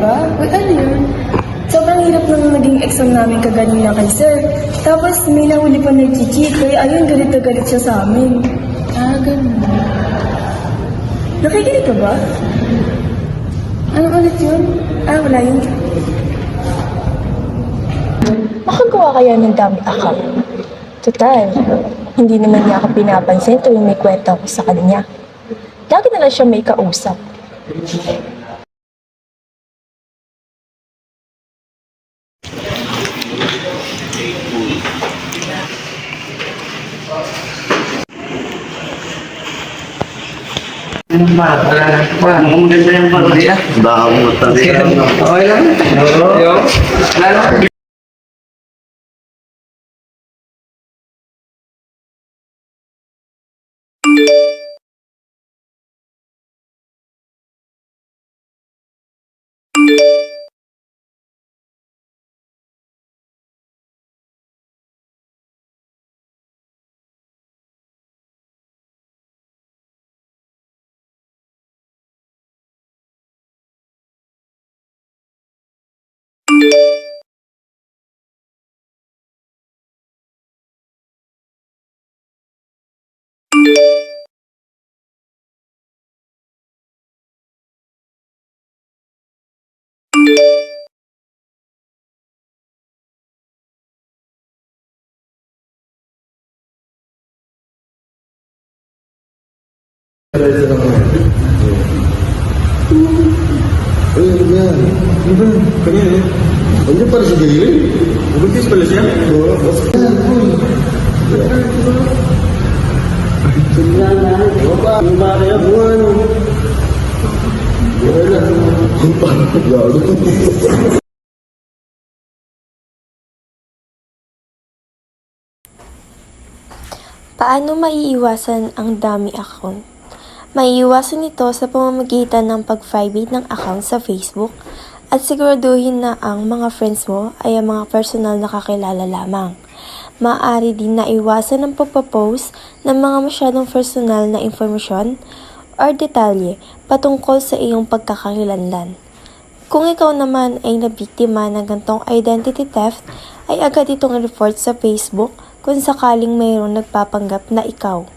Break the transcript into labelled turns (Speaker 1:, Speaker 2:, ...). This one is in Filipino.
Speaker 1: ba?
Speaker 2: Uy, ano yun?
Speaker 1: Sobrang hirap nang naging exam namin kaganina kay sir. Tapos may nahuli pa nag-cheat, kaya ayun, galit na galit siya sa amin.
Speaker 2: Ah, ganun.
Speaker 1: Nakikinig ka ba?
Speaker 2: Ano ulit yun?
Speaker 1: Ah, wala yun.
Speaker 3: Makagawa kaya ng dami account. Total, hindi naman niya ako pinapansin tuwing may kwento ako sa kanya. Lagi na lang siya may kausap.
Speaker 4: Anong ba? Wala na. Wala. Mukhang maganda yung parody ah.
Speaker 5: Dami mo talaga.
Speaker 4: Okay lang?
Speaker 3: Paano maiiwasan ang dami account? Maiiwasan ito sa pamamagitan ng pag-private ng account sa Facebook at siguraduhin na ang mga friends mo ay ang mga personal na kakilala lamang. Maaari din na iwasan ang pagpapost ng mga masyadong personal na informasyon or detalye patungkol sa iyong pagkakakilanlan. Kung ikaw naman ay nabiktima ng gantong identity theft, ay agad itong report sa Facebook kung sakaling mayroong nagpapanggap na ikaw.